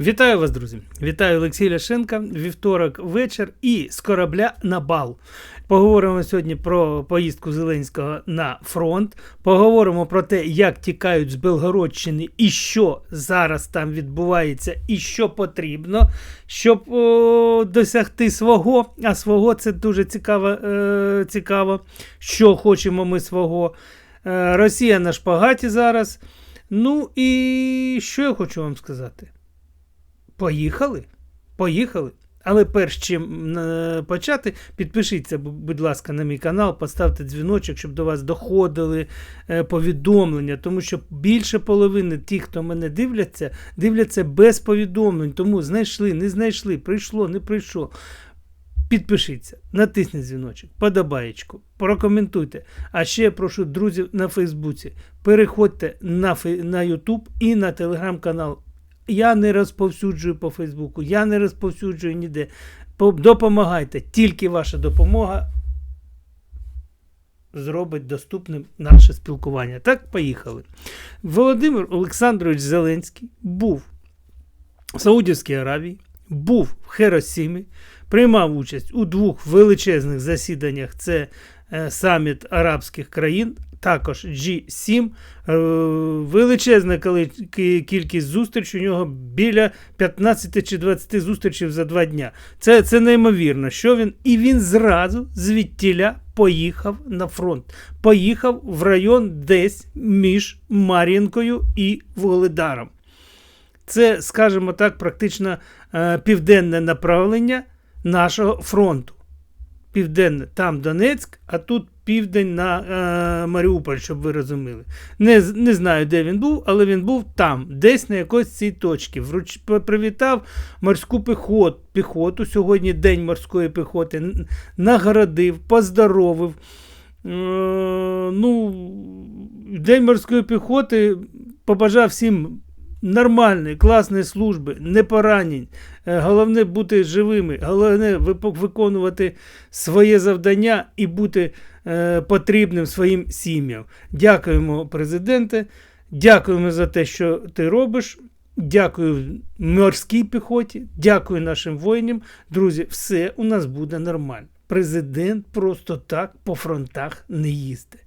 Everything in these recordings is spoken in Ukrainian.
Вітаю вас, друзі! Вітаю Олексій Ляшенка. Вівторок вечір і з корабля на бал. Поговоримо сьогодні про поїздку Зеленського на фронт. Поговоримо про те, як тікають з Белгородщини і що зараз там відбувається, і що потрібно, щоб о, досягти свого. А свого це дуже цікаво, е, цікаво, що хочемо ми свого. Е, Росія на шпагаті зараз. Ну і що я хочу вам сказати? Поїхали. Поїхали. Але перш чим е, почати, підпишіться, будь ласка, на мій канал, поставте дзвіночок, щоб до вас доходили е, повідомлення, тому що більше половини тих, хто мене дивляться, дивляться без повідомлень. Тому знайшли, не знайшли, прийшло, не прийшло. Підпишіться, натисніть дзвіночок, подобаєчку, прокоментуйте. А ще я прошу друзів на Фейсбуці. Переходьте на, на YouTube і на телеграм-канал. Я не розповсюджую по Фейсбуку, я не розповсюджую ніде. Допомагайте. Тільки ваша допомога зробить доступним наше спілкування. Так, поїхали. Володимир Олександрович Зеленський був в Саудівській Аравії, був в Херосімі, приймав участь у двох величезних засіданнях. Це е, саміт арабських країн, також G7. Е, величезна кількість зустріч. У нього біля 15 чи 20 зустрічей за два дня. Це, це неймовірно, що він. І він зразу звідтіля поїхав на фронт. Поїхав в район десь між Мар'їнкою і Володаром. Це, скажімо так, практично е, південне направлення нашого фронту. Південне, там Донецьк, а тут південь на е, Маріуполь, щоб ви розуміли. Не, не знаю, де він був, але він був там, десь на якоїсь цій точці. Вруч, привітав морську піхот, піхоту. Сьогодні День морської піхоти. Нагородив, поздоровив. Е, ну, День морської піхоти побажав всім нормальної, класної служби, не поранень. Е, Головне бути живими, головне виконувати своє завдання і бути е, потрібним своїм сім'ям. Дякуємо, президенте. Дякуємо за те, що ти робиш. Дякую морській піхоті, дякую нашим воїнам. Друзі, все у нас буде нормально. Президент просто так по фронтах не їздить.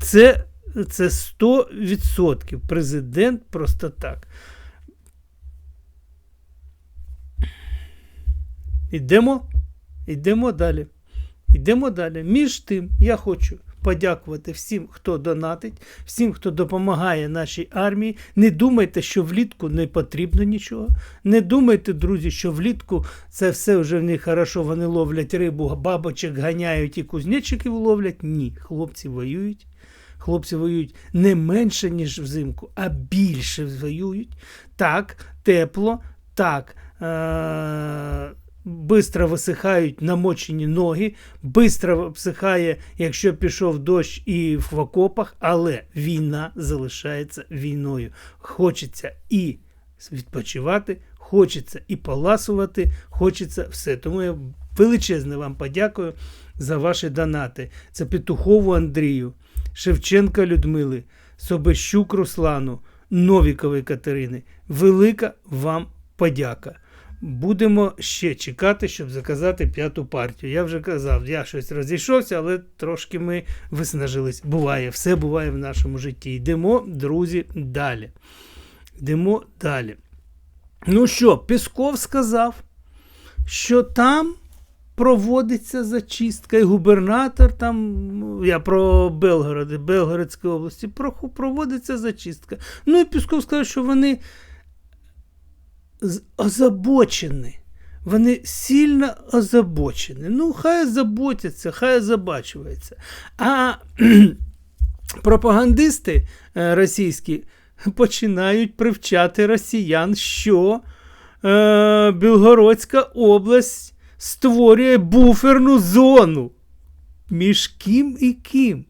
Це, це 100%. Президент просто так. Йдемо, йдемо далі. Йдемо далі. Між тим, я хочу подякувати всім, хто донатить, всім, хто допомагає нашій армії. Не думайте, що влітку не потрібно нічого. Не думайте, друзі, що влітку це все вже в них хорошо, вони ловлять рибу, бабочок ганяють і кузнечиків ловлять. Ні, хлопці воюють. Хлопці воюють не менше, ніж взимку, а більше воюють. Так, тепло, так. Е- Бистро висихають намочені ноги, бистро всихає, якщо пішов дощ і в окопах, але війна залишається війною. Хочеться і відпочивати, хочеться і поласувати, хочеться все. Тому я величезне вам подякую за ваші донати. Це Петухову Андрію, Шевченка Людмили, Собещук Руслану, Новікової Катерини. Велика вам подяка. Будемо ще чекати, щоб заказати п'яту партію. Я вже казав, я щось розійшовся, але трошки ми виснажились. Буває, все буває в нашому житті. Йдемо, друзі, далі. Йдемо далі. Ну що, Пісков сказав, що там проводиться зачистка, і губернатор там, ну, я про Белгород, Белгородської області, проводиться зачистка. Ну і Пісков сказав, що вони озабочені. Вони сильно озабочені. Ну, хай озаботяться, хай озабачуються. А пропагандисти е, російські починають привчати росіян, що е, Білгородська область створює буферну зону. Між ким і ким?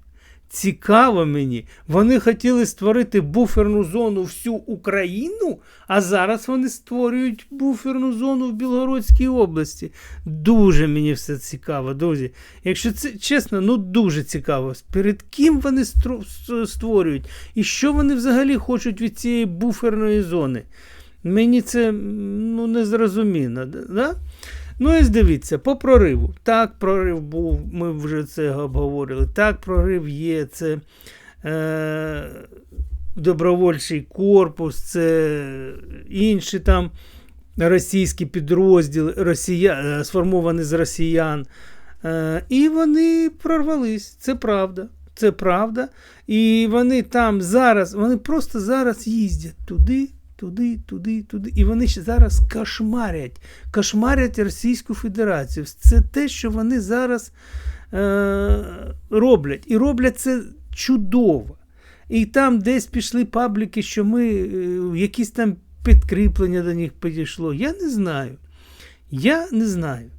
Цікаво мені. Вони хотіли створити буферну зону всю Україну, а зараз вони створюють буферну зону в Білгородській області. Дуже мені все цікаво, друзі. Якщо це чесно, ну дуже цікаво. Перед ким вони створюють? І що вони взагалі хочуть від цієї буферної зони? Мені це ну, не зрозуміло. Да? Ну, ось дивіться, по прориву. Так, прорив був, ми вже це обговорили. Так, прорив є, це е, добровольчий корпус, це інші там російські підрозділи, росія, е, сформовані з росіян. Е, і вони прорвались. Це правда. Це правда. І вони там зараз, вони просто зараз їздять туди, туди, туди, туди. І вони ще зараз кошмарять, кошмарять Російську Федерацію. Це те, що вони зараз е, роблять. І роблять це чудово. І там десь пішли пабліки, що ми е, якісь там підкріплення до них підійшло. Я не знаю. Я не знаю.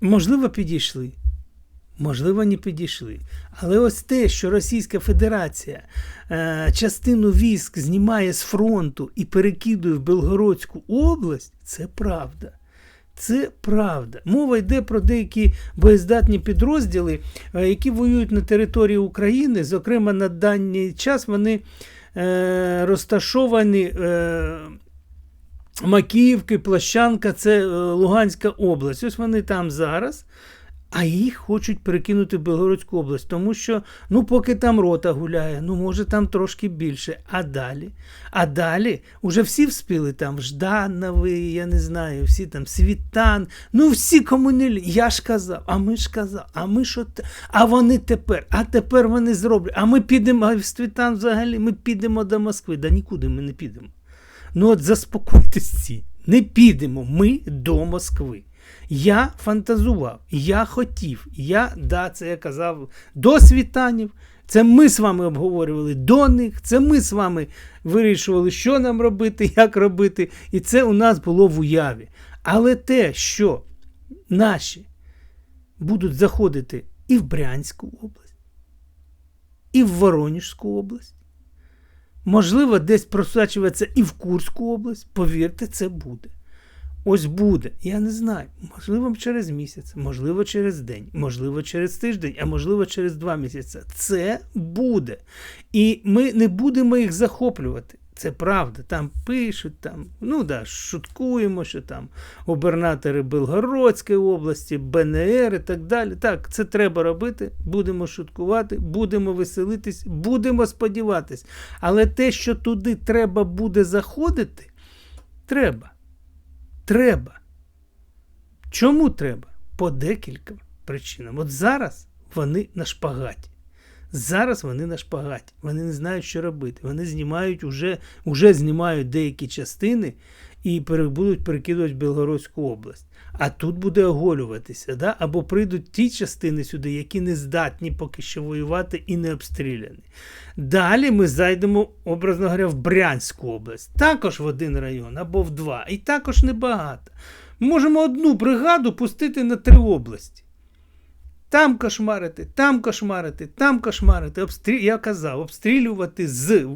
Можливо, підійшли. Можливо, не підійшли. Але ось те, що Російська Федерація е, частину військ знімає з фронту і перекидує в Белгородську область, це правда. Це правда. Мова йде про деякі боєздатні підрозділи, е, які воюють на території України. Зокрема, на даний час вони е, розташовані. Е, Макіївки, Плащанка, це е, Луганська область. Ось вони там зараз, а їх хочуть перекинути в Белгородську область, тому що ну, поки там рота гуляє, ну може там трошки більше. А далі? А далі уже всі вспіли там Ждановий, я не знаю, всі там Світан, ну всі кому не лі- Я ж казав, а ми ж казав, а ми що? А вони тепер, а тепер вони зроблять. А ми підемо, а в Світан взагалі ми підемо до Москви. Да нікуди ми не підемо. Ну от заспокойтесь ці. Не підемо ми до Москви. Я фантазував, я хотів, я, да, це я казав до світанів. Це ми з вами обговорювали до них, це ми з вами вирішували, що нам робити, як робити. І це у нас було в уяві. Але те, що наші будуть заходити і в Брянську область, і в Воронежську область, можливо, десь просачуватися і в Курську область, повірте, це буде. Ось буде. Я не знаю. Можливо, через місяць, можливо, через день, можливо, через тиждень, а можливо, через два місяці. Це буде. І ми не будемо їх захоплювати. Це правда. Там пишуть, там, ну да, шуткуємо, що там губернатори Белгородської області, БНР і так далі. Так, це треба робити. Будемо шуткувати, будемо веселитись, будемо сподіватись. Але те, що туди треба буде заходити, треба. Треба. Чому треба? По декілька причинам. От зараз вони на шпагаті. Зараз вони на шпагаті. Вони не знають, що робити. Вони знімають уже, уже знімають деякі частини і будуть перекидувати в Білгородську область. А тут буде оголюватися. Да? Або прийдуть ті частини сюди, які не здатні поки що воювати і не обстріляні. Далі ми зайдемо, образно говоря, в Брянську область. Також в один район або в два. І також небагато. Можемо одну бригаду пустити на три області. Там кошмарити, там кошмарити, там кошмарити. Обстрі... Я казав, обстрілювати з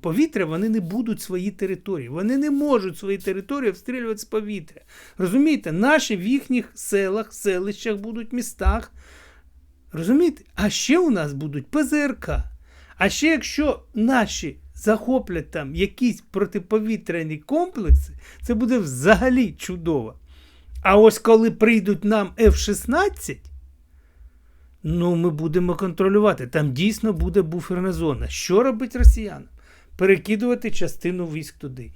повітря вони не будуть свої території. Вони не можуть свої території обстрілювати з повітря. Розумієте, наші в їхніх селах, селищах будуть містах. Розумієте? А ще у нас будуть ПЗРК. А ще якщо наші захоплять там якісь протиповітряні комплекси, це буде взагалі чудово. А ось коли прийдуть нам F-16, ну ми будемо контролювати. Там дійсно буде буферна зона. Що робить росіянам? Перекидувати частину військ туди.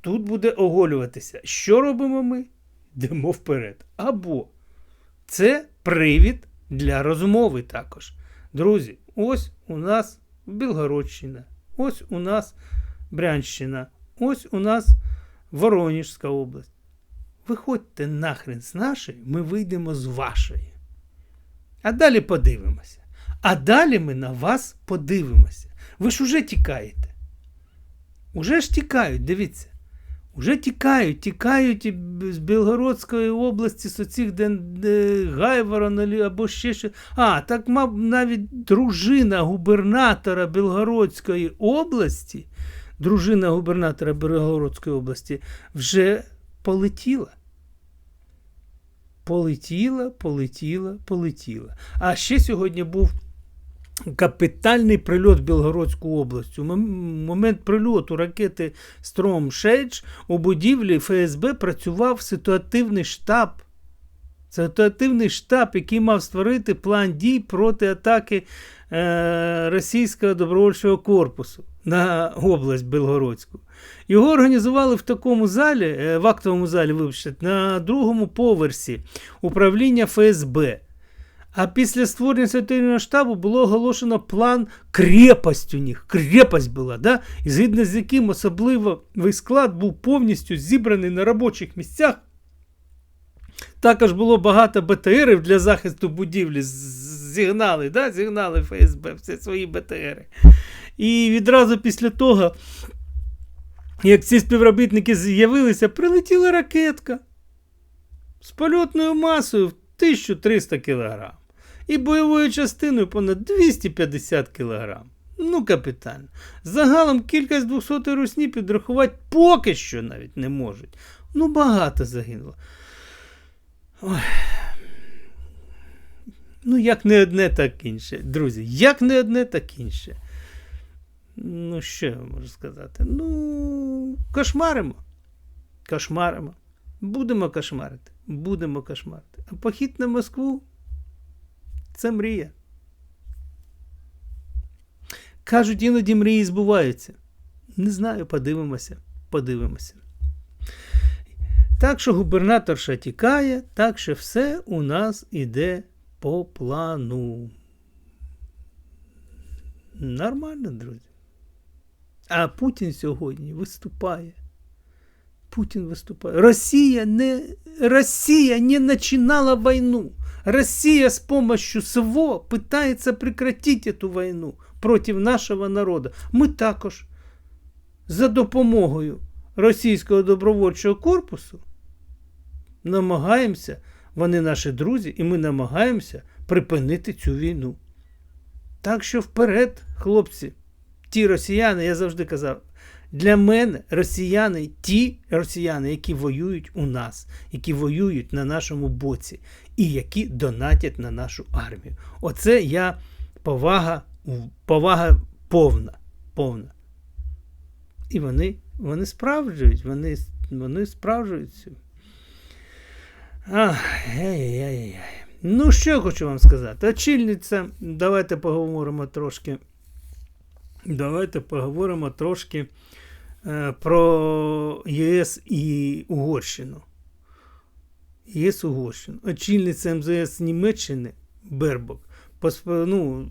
Тут буде оголюватися. Що робимо ми? Йдемо вперед. Або це привід для розмови також. Друзі, ось у нас Білгородщина, ось у нас Брянщина, ось у нас Воронежська область. Виходьте нахрен з нашої, ми вийдемо з вашої. А далі подивимося. А далі ми на вас подивимося. Ви ж уже тікаєте. Уже ж тікають, дивіться. Уже тікають, тікають з Білгородської області, з оцих де, де Гайворона або ще що. А, так мав навіть дружина губернатора Білгородської області, дружина губернатора Білгородської області вже полетіла. Полетіла, полетіла, полетіла. А ще сьогодні був капітальний прильот в Білгородську область. У момент прильоту ракети Стром Шейдж у будівлі ФСБ працював ситуативний штаб. Ситуативний штаб, який мав створити план дій проти атаки е, російського добровольчого корпусу на область Білгородську. Його організували в такому залі, е, в актовому залі, вибачте, на другому поверсі управління ФСБ. А після створення ситуативного штабу було оголошено план крепость у них. Крепость була, да? і згідно з яким особливо весь склад був повністю зібраний на робочих місцях. Також було багато БТРів для захисту будівлі. Зігнали, да? зігнали ФСБ, всі свої БТРи. І відразу після того, як ці співробітники з'явилися, прилетіла ракетка з польотною масою в 1300 кг і бойовою частиною понад 250 кг. Ну, капітально. Загалом кількість 200 русні підрахувати поки що навіть не можуть. Ну, багато загинуло. Ой. Ну, як не одне, так інше. Друзі, як не одне, так інше. Ну, що я можу сказати? Ну, кошмаримо. Кошмаримо. Будемо кошмарити. Будемо кошмарити. А похід на Москву це мрія. Кажуть, іноді мрії збуваються. Не знаю, подивимося. Подивимося. Так що губернаторша тікає, так що все у нас іде по плану. Нормально, друзі. А Путін сьогодні виступає. Путін виступає. Росія не, Росія не начинала войну. Россия с помощью СВО пытается прекратить эту войну против нашого народу. Ми також за допомогою російського добровольчого корпусу намагаємося, вони наші друзі, і ми намагаємося припинити цю війну. Так що вперед, хлопці, ті росіяни, я завжди казав, для мене росіяни ті росіяни, які воюють у нас, які воюють на нашому боці, і які донатять на нашу армію. Оце я повага, повага повна. повна. І вони, вони справджують, вони, вони справджуються. Ай-яй-яй. Ну, що я хочу вам сказати? Очільниця, давайте поговоримо трошки. Давайте поговоримо трошки е, про ЄС і Угорщину. ЄС Угорщину. Очільниця МЗС Німеччини Бербок ну,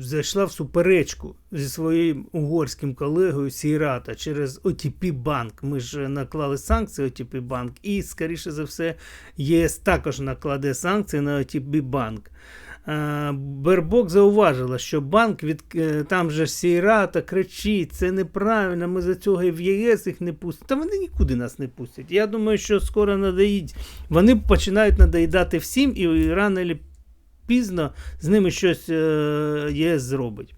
зайшла в суперечку зі своїм угорським колегою Сірата через OTP банк. Ми ж наклали санкції OTP банк, і, скоріше за все, ЄС також накладе санкції на OTP банк. Е, Бербок зауважила, що банк від е, там же Сірата кричить, це неправильно, ми за цього і в ЄС їх не пустимо. Та вони нікуди нас не пустять. Я думаю, що скоро надоїть. Вони починають надоїдати всім, і рано чи пізно з ними щось е, ЄС зробить.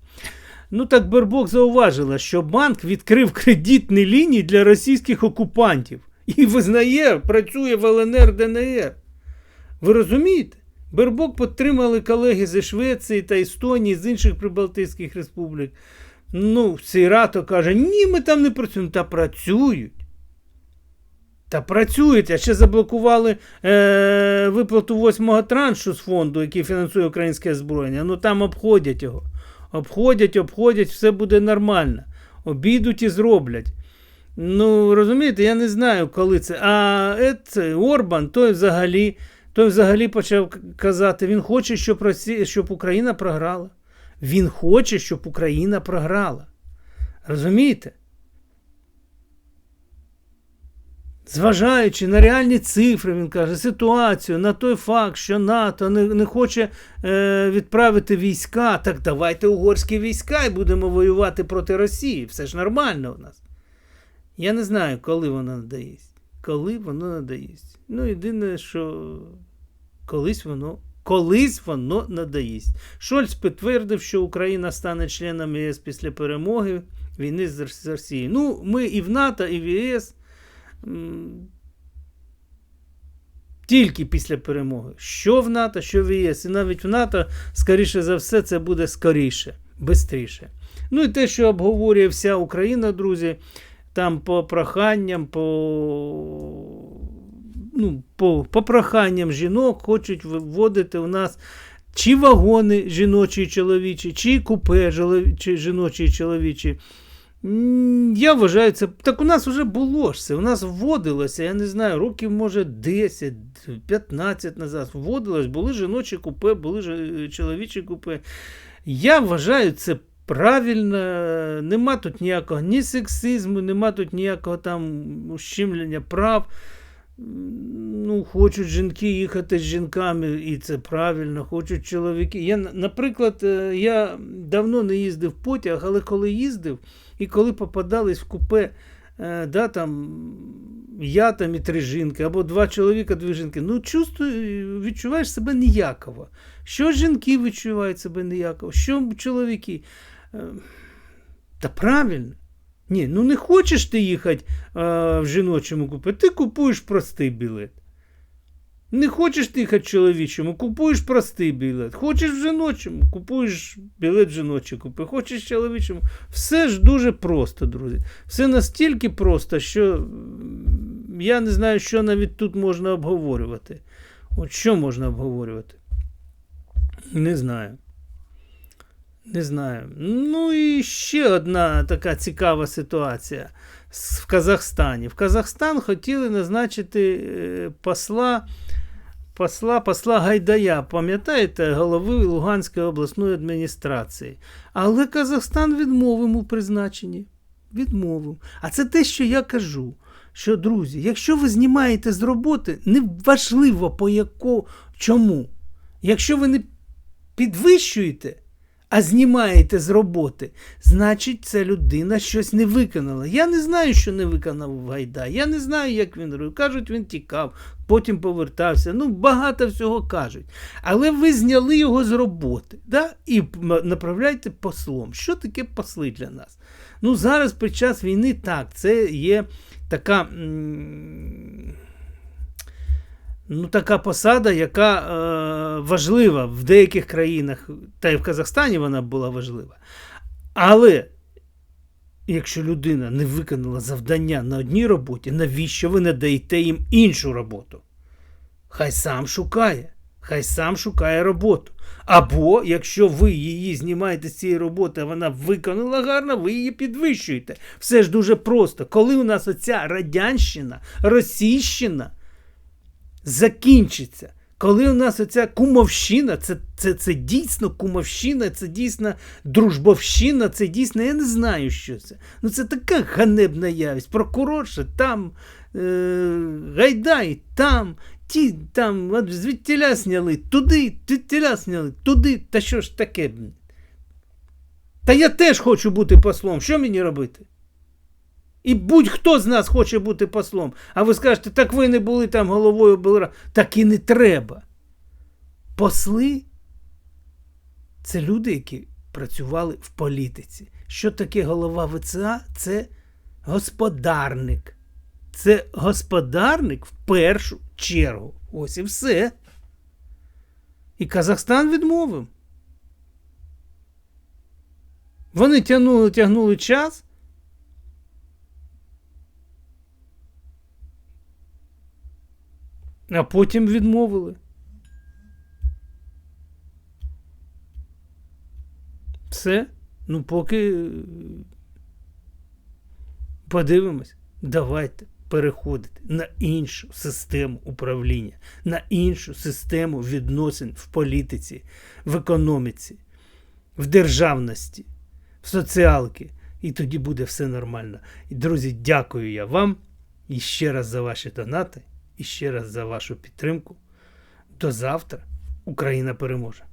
Ну так Бербок зауважила, що банк відкрив кредитні лінії для російських окупантів і визнає, працює в ЛНР ДНР. Ви розумієте? Бербок підтримали колеги зі Швеції та Естонії, з інших прибалтійських республік. Ну, Сірато каже, ні, ми там не працюємо. Та працюють. Та працюють, а ще заблокували е, виплату восьмого траншу з фонду, який фінансує українське озброєння. Ну там обходять його. Обходять, обходять, все буде нормально. Обійдуть і зроблять. Ну, розумієте, я не знаю, коли це. А це, Орбан, той взагалі, той взагалі почав казати, він хоче, щоб, Росія, щоб Україна програла. Він хоче, щоб Україна програла. Розумієте? Зважаючи на реальні цифри, він каже, ситуацію, на той факт, що НАТО не, не хоче е, відправити війська, так давайте угорські війська і будемо воювати проти Росії. Все ж нормально у нас. Я не знаю, коли воно надається. Коли воно надається. Ну, єдине, що колись воно. Колись воно надається. Шольц підтвердив, що Україна стане членом ЄС після перемоги війни з Росією. Ну, ми і в НАТО, і в ЄС Тільки після перемоги. Що в НАТО, що в ЄС. І навіть в НАТО, скоріше за все, це буде скоріше, швидше. Ну і те, що обговорює вся Україна, друзі, там по проханням, по, ну, по, по проханням жінок хочуть вводити у нас чи вагони жіночі і чоловічі, чи купе жіночі і чоловічі. Я вважаю, це так у нас вже було ж це. У нас вводилося, я не знаю, років, може, 10-15 назад вводилось, були жіночі купе, були чоловічі купе. Я вважаю, це правильно, нема тут ніякого ні сексизму, нема тут ніякого там ущемлення прав. Ну, Хочуть жінки їхати з жінками, і це правильно, хочуть чоловіки. Я, Наприклад, е, я давно не їздив потяг, але коли їздив, і коли попадались в купе, е, да, там, я там і три жінки, або два чоловіка, дві жінки, ну чувствую, відчуваєш себе ніяково. Що жінки відчувають себе ніяково, що чоловіки. Та правильно. Ні, ну не хочеш ти їхати в жіночому купе, ти купуєш простий білет. Не хочеш ти їхати в чоловічому, купуєш простий білет. Хочеш в жіночому, купуєш білет в жіноче купе. Хочеш в чоловічому. Все ж дуже просто, друзі. Все настільки просто, що я не знаю, що навіть тут можна обговорювати. От що можна обговорювати? Не знаю. Не знаю. Ну і ще одна така цікава ситуація в Казахстані. В Казахстан хотіли назначити е, посла посла посла Гайдая, пам'ятаєте, голови Луганської обласної адміністрації. Але Казахстан відмовив у призначенні. Відмовив. А це те, що я кажу. Що, друзі, якщо ви знімаєте з роботи, не важливо по яко, чому. Якщо ви не підвищуєте, а знімаєте з роботи, значить, ця людина щось не виконала. Я не знаю, що не виконав Гайда. Я не знаю, як він робив. Кажуть, він тікав, потім повертався. Ну, багато всього кажуть. Але ви зняли його з роботи да? і направляйте послом. Що таке посли для нас? Ну, зараз під час війни так, це є така. М ну, така посада, яка е, важлива в деяких країнах, та й в Казахстані вона була важлива. Але якщо людина не виконала завдання на одній роботі, навіщо ви не даєте їм іншу роботу? Хай сам шукає. Хай сам шукає роботу. Або, якщо ви її знімаєте з цієї роботи, а вона виконала гарно, ви її підвищуєте. Все ж дуже просто. Коли у нас оця радянщина, російщина закінчиться. Коли у нас оця кумовщина, це це, це дійсно кумовщина, це дійсно дружбовщина, це дійсно, я не знаю, що це. Ну це така ганебна явість. Прокурорша там, е, Гайдай, там, ті там, от звідтіля сняли, туди, звідтіля сняли, туди. Та що ж таке? Та я теж хочу бути послом. Що мені робити? І будь-хто з нас хоче бути послом. А ви скажете, так ви не були там головою облра. Так і не треба. Посли це люди, які працювали в політиці. Що таке голова ВЦА? Це господарник. Це господарник в першу чергу. Ось і все. І Казахстан відмовив. Вони тягнули, тягнули час. А потім відмовили. Все. Ну, поки е, подивимось, давайте переходити на іншу систему управління, на іншу систему відносин в політиці, в економіці, в державності, в соціалки. І тоді буде все нормально. І, друзі, дякую я вам і ще раз за ваші донати і ще раз за вашу підтримку. До завтра Україна переможе!